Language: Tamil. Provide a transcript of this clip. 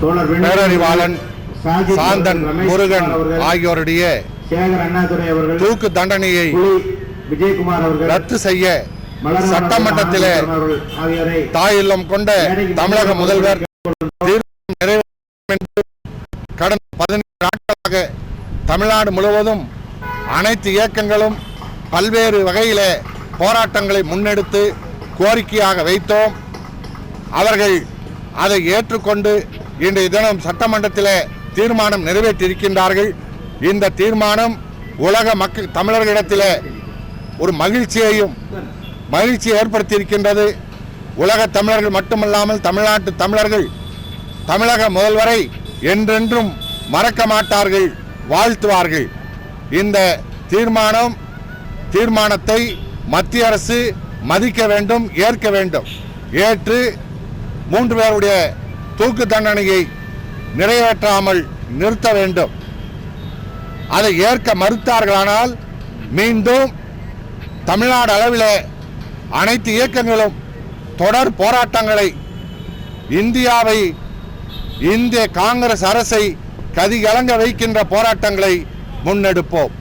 பேரறிவாளன் சாந்தன் முருகன் ஆகியோருடைய தூக்கு தண்டனையை புலி விஜயகுமார் அவர்கள் ரத்து செய்ய சட்டமன்றத்திலே தாயில்லம் கொண்ட தமிழக முதல்வர் கடந்த பதினைந்து நாட்களாக தமிழ்நாடு முழுவதும் அனைத்து இயக்கங்களும் பல்வேறு வகையிலே போராட்டங்களை முன்னெடுத்து கோரிக்கையாக வைத்தோம். அவர்கள் அதை ஏற்றுக்கொண்டு இன்றைய தினம் சட்டமன்றத்தில் தீர்மானம் நிறைவேற்றியிருக்கின்றார்கள். இந்த தீர்மானம் உலக மக்கள் தமிழர்களிடத்தில் ஒரு மகிழ்ச்சியையும் மகிழ்ச்சியை ஏற்படுத்தியிருக்கின்றது. உலக தமிழர்கள் மட்டுமல்லாமல் தமிழ்நாட்டு தமிழர்கள் தமிழக முதல்வரை என்றென்றும் மறக்க மாட்டார்கள் வாழ்த்துவார்கள். இந்த தீர்மானம் தீர்மானத்தை மத்திய அரசு மதிக்க வேண்டும் ஏற்க வேண்டும். ஏற்று மூன்று பேருடைய தூக்கு தண்டனையை நிறைவேற்றாமல் நிறுத்த வேண்டும். அதை ஏற்க மறுத்தார்களானால் மீண்டும் தமிழ்நாடு அளவில் அனைத்து இயக்கங்களும் தொடர் போராட்டங்களை இந்தியாவை இந்திய காங்கிரஸ் அரசை கதிகலங்க வைக்கின்ற போராட்டங்களை முன்னெடுப்போம்.